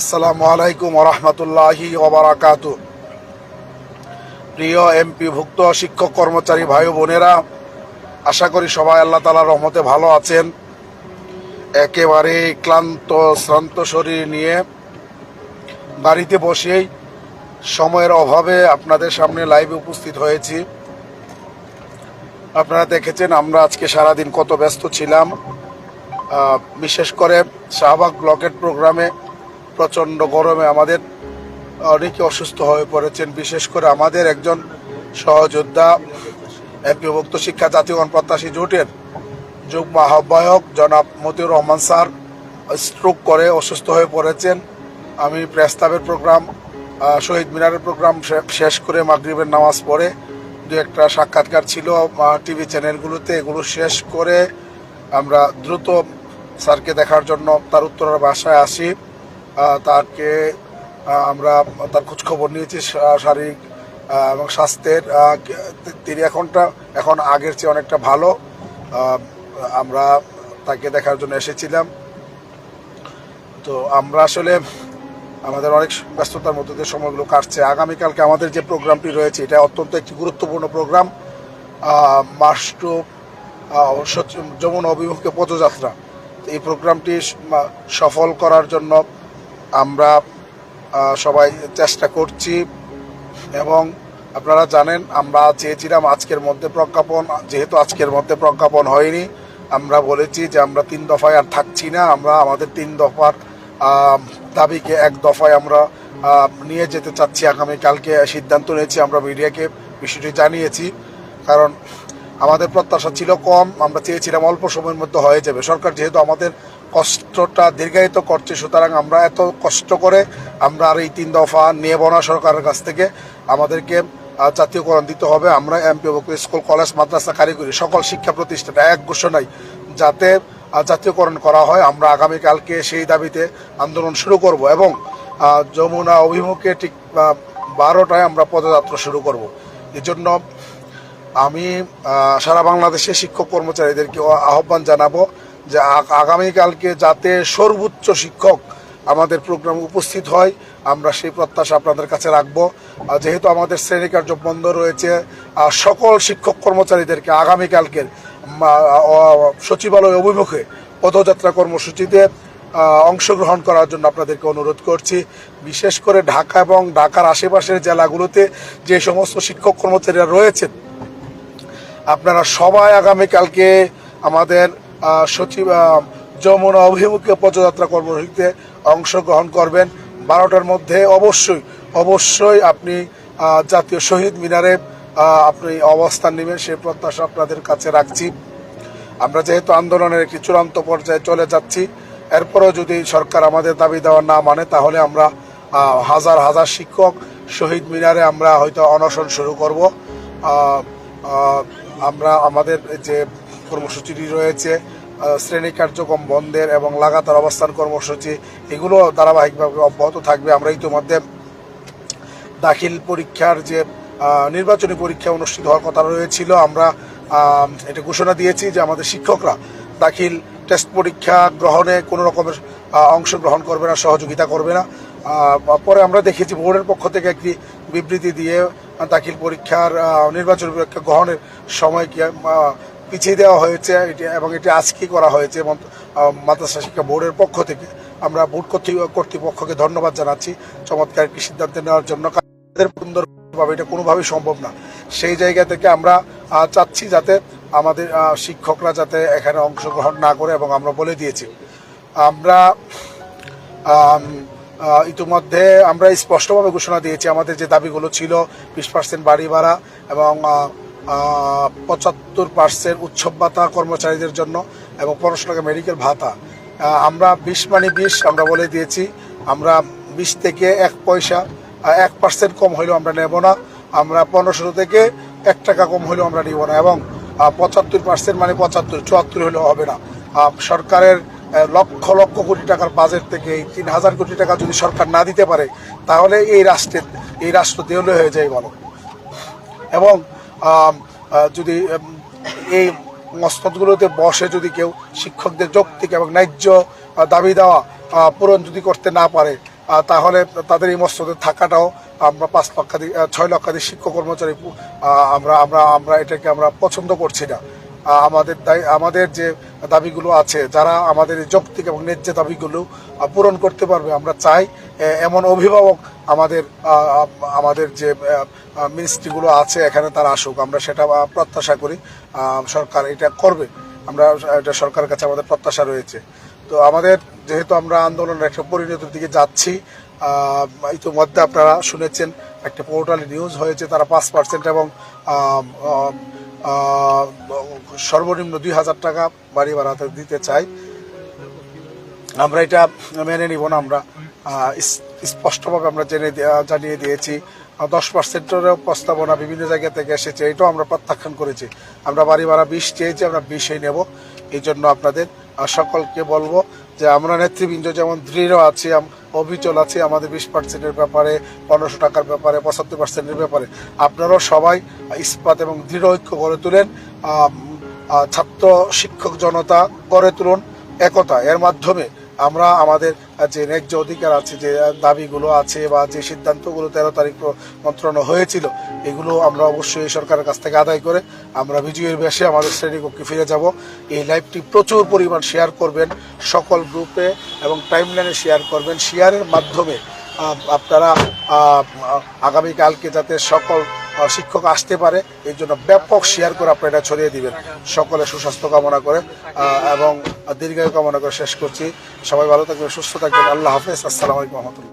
আসসালামু আলাইকুম রহমতুল্লাহি ওবরাকাত। প্রিয় এমপি ভুক্ত শিক্ষক কর্মচারী ভাই বোনেরা, আশা করি সবাই আল্লাহ তালার রহমতে ভালো আছেন। একেবারে ক্লান্ত, শ্রান্ত শরীর নিয়ে বাড়িতে বসেই সময়ের অভাবে আপনাদের সামনে লাইভে উপস্থিত হয়েছি। আপনারা দেখেছেন আমরা আজকে সারাদিন কত ব্যস্ত ছিলাম। বিশেষ করে শাহবাগ ব্লকের প্রোগ্রামে প্রচণ্ড গরমে আমাদের অনেকে অসুস্থ হয়ে পড়েছেন। বিশেষ করে আমাদের একজন সহযোদ্ধা এমপিভুক্ত শিক্ষা জাতীয়গণ প্রত্যাশী জোটের যুগ্ম আহ্বায়ক জনাব মতিউর রহমান স্যার স্ট্রোক করে অসুস্থ হয়ে পড়েছেন। আমি প্রেস্তাবের প্রোগ্রাম শহীদ মিনারের প্রোগ্রাম শেষ করে মাগরিবের নামাজ পড়ে দু একটা সাক্ষাৎকার ছিল টিভি চ্যানেলগুলোতে এগুলো শেষ করে আমরা দ্রুত স্যারকে দেখার জন্য তার উত্তরের বাসায় আসি। তাকে আমরা তার খোঁজখবর নিয়েছি শারীরিক এবং স্বাস্থ্যের তিনি এখনটা এখন আগের চেয়ে অনেকটা ভালো। আমরা তাকে দেখার জন্য এসেছিলাম। তো আমরা আসলে আমাদের অনেক ব্যস্ততার মধ্যে দিয়ে সময়গুলো কাটছে। আগামীকালকে আমাদের যে প্রোগ্রামটি রয়েছে, এটা অত্যন্ত একটি গুরুত্বপূর্ণ প্রোগ্রাম। মাস টু যমুনা অভিমুখে পদযাত্রা। এই প্রোগ্রামটি সফল করার জন্য আমরা সবাই চেষ্টা করছি এবং আপনারা জানেন আমরা চেয়েছিলাম আজকের মধ্যে প্রজ্ঞাপন, যেহেতু আজকের মধ্যে প্রজ্ঞাপন হয়নি, আমরা বলেছি যে আমরা তিন দফায় আর থাকছি না, আমরা আমাদের তিন দফার দাবিকে এক দফায় আমরা নিয়ে যেতে চাচ্ছি। আগামীকালকে সিদ্ধান্ত নিয়েছি, আমরা মিডিয়াকে বিষয়টি জানিয়েছি। কারণ আমাদের প্রত্যাশা ছিল কম, আমরা চেয়েছিলাম অল্প সময়ের মধ্যে হয়ে যাবে। সরকার যেহেতু আমাদের কষ্টটা দীর্ঘায়িত করছে, সুতরাং আমরা এত কষ্ট করে আমরা আর এই তিন দফা নেব না সরকারের কাছ থেকে। আমাদেরকে জাতীয়করণ দিতে হবে। আমরা এমপি স্কুল, কলেজ, মাদ্রাসা, কারিগরি, সকল শিক্ষা প্রতিষ্ঠান এক ঘোষণায় যাতে জাতীয়করণ করা হয়, আমরা আগামীকালকে সেই দাবিতে আন্দোলন শুরু করব এবং যমুনা অভিমুখে ঠিক বারোটায় আমরা পদযাত্রা শুরু করব। এজন্য আমি সারা বাংলাদেশে শিক্ষক কর্মচারীদেরকে আহ্বান জানাব যে আগামীকালকে যাতে সর্বোচ্চ শিক্ষক আমাদের প্রোগ্রামে উপস্থিত হয়, আমরা সেই প্রত্যাশা আপনাদের কাছে রাখব। যেহেতু আমাদের শ্রেণি কার্য বন্ধ রয়েছে সকল শিক্ষক কর্মচারীদেরকে আগামীকালকের সচিবালয় অভিমুখে পদযাত্রা কর্মসূচিতে অংশগ্রহণ করার জন্য আপনাদেরকে অনুরোধ করছি। বিশেষ করে ঢাকা এবং ঢাকার আশেপাশের জেলাগুলোতে যে সমস্ত শিক্ষক কর্মচারীরা রয়েছেন আপনারা সবাই আগামীকালকে আমাদের সচিব যমুনা অভিমুখে পদযাত্রা কর্মসূচিতে অংশগ্রহণ করবেন। বারোটার মধ্যে অবশ্যই অবশ্যই আপনি জাতীয় শহীদ মিনারে আপনি অবস্থান নেবেন সেই প্রত্যাশা আপনাদের কাছে রাখছি। আমরা যেহেতু আন্দোলনের একটি চূড়ান্ত পর্যায়ে চলে যাচ্ছি, এরপরও যদি সরকার আমাদের দাবি দেওয়া না মানে তাহলে আমরা হাজার হাজার শিক্ষক শহীদ মিনারে আমরা হয়তো অনশন শুরু করব। আমরা আমাদের যে কর্মসূচিটি রয়েছে শ্রেণি কার্যক্রম বন্ধের এবং লাগাতার অবস্থান কর্মসূচি, এগুলো ধারাবাহিকভাবে অব্যাহত থাকবে। আমরা ইতিমধ্যে দাখিল পরীক্ষার যে নির্বাচনী পরীক্ষা অনুষ্ঠিত হওয়ার কথা রয়েছিল, আমরা এটা ঘোষণা দিয়েছি যে আমাদের শিক্ষকরা দাখিল টেস্ট পরীক্ষা গ্রহণে কোনো রকমের অংশগ্রহণ করবে না, সহযোগিতা করবে না। পরে আমরা দেখেছি বোর্ডের পক্ষ থেকে একটি বিবৃতি দিয়ে দাখিল পরীক্ষার নির্বাচন পরীক্ষা গ্রহণের সময়কে আহ, পিছিয়ে দেওয়া হয়েছে। এটি এবং এটি আজকে করা হয়েছে। এবং মাদ্রাসা শিক্ষা বোর্ডের পক্ষ থেকে আমরা বোর্ড কর্তৃ- কর্তৃপক্ষকে ধন্যবাদ জানাচ্ছি চমৎকার একটি সিদ্ধান্ত নেওয়ার জন্য। সুন্দরভাবে এটা কোনোভাবেই সম্ভব না। সেই জায়গা থেকে আমরা চাচ্ছি যাতে আমাদের শিক্ষকরা যাতে এখানে অংশগ্রহণ না করে এবং আমরা বলে দিয়েছি। আমরা ইতিমধ্যে আমরা স্পষ্টভাবে ঘোষণা দিয়েছি, আমাদের যে দাবিগুলো ছিল বিশ পার্সেন্ট বাড়ি ভাড়া এবং পঁচাত্তর পার্সেন্ট উৎসব ভাতা কর্মচারীদের জন্য এবং পনেরোশো টাকা মেডিকেল ভাতা আমরা বিশ মানে বিশ, আমরা বলে দিয়েছি, আমরা বিশ থেকে এক পয়সা এক পার্সেন্ট কম হইলেও আমরা নেব না, আমরা পনেরোশো থেকে এক টাকা কম হইলেও আমরা নিব না এবং পঁচাত্তর পার্সেন্ট মানে পঁচাত্তর, চুয়াত্তর হলেও হবে না। সরকারের লক্ষ লক্ষ কোটি টাকার বাজেট থেকে এই তিন হাজার কোটি টাকা যদি সরকার না দিতে পারে, তাহলে এই রাষ্ট্রের, এই রাষ্ট্র দেউলে হয়ে যায় বলো। এবং যদি এই মসনদগুলোতে বসে যদি কেউ শিক্ষকদের যৌক্তিক এবং ন্যায্য দাবি দেওয়া পূরণ যদি করতে না পারে তাহলে তাদের এই মসজিদে থাকাটাও আমরা পাঁচ লক্ষাধিক ছয় লক্ষাধিক শিক্ষক কর্মচারী আমরা আমরা আমরা এটাকে আমরা পছন্দ করছি না। আমাদের আমাদের যে দাবিগুলো আছে, যারা আমাদের যৌক্তিক এবং ন্যায্য দাবিগুলো পূরণ করতে পারবে, আমরা চাই এমন অভিভাবক আমাদের আমাদের যে মিনিস্ট্রিগুলো আছে, এখানে তারা আসুক। আমরা সেটা প্রত্যাশা করি সরকার এটা করবে। আমরা, এটা সরকারের কাছে আমাদের প্রত্যাশা রয়েছে। তো আমাদের যেহেতু আমরা আন্দোলনের একটা পরিণতির দিকে যাচ্ছি ইতিমধ্যে আপনারা শুনেছেন, একটা পোর্টালে নিউজ হয়েছে, তারা পাঁচ পার্সেন্ট এবং সর্বনিম্ন দুই হাজার টাকা বাড়ি ভাড়াতে দিতে চাই। আমরা এটা মেনে নিব না, আমরা স্পষ্টভাবে আমরা জেনে জানিয়ে দিয়েছি। দশ পার্সেন্টেরও প্রস্তাবনা বিভিন্ন জায়গা থেকে এসেছে, এটাও আমরা প্রত্যাখ্যান করেছি। আমরা বাড়ি ভাড়া বিশ চেয়েছি, আমরা বিশই নেব। এই জন্য আপনাদের সকলকে বলব যে আমরা নেতৃবৃন্দ যেমন দৃঢ় আছি অবিচল আছে আমাদের বিশ পার্সেন্টের ব্যাপারে, পনেরোশো টাকার ব্যাপারে, পঁচাত্তর পার্সেন্টের ব্যাপারে। আপনারাও সবাই ইস্পাত এবং দৃঢ় ঐক্য গড়ে তুলেন ছাত্র শিক্ষক জনতা গড়ে তুলুন, একতা। এর মাধ্যমে আমরা আমাদের যে ন্যায্য অধিকার আছে, যে দাবিগুলো আছে বা যে সিদ্ধান্তগুলো তেরো তারিখ মন্ত্রণা হয়েছিল, এগুলো আমরা অবশ্যই সরকারের কাছ থেকে আদায় করে আমরা বিজয়ের বেশে আমাদের শ্রেণীকক্ষে ফিরে যাব। এই লাইভটি প্রচুর পরিমাণ শেয়ার করবেন, সকল গ্রুপে এবং টাইমলাইনে শেয়ার করবেন। শেয়ারের মাধ্যমে আপনারা আগামীকালকে যাতে সকল শিক্ষক আসতে পারে এই জন্য ব্যাপক শেয়ার করে আপনারা এটা ছড়িয়ে দিবেন। সকলে সুস্বাস্থ্য কামনা করে এবং দীর্ঘায়ু কামনা করে শেষ করছি। সবাই ভালো থাকবেন, সুস্থ থাকবেন। আল্লাহ হাফেজ, আসসালামু আলাইকুম রহমতুল্লাহ।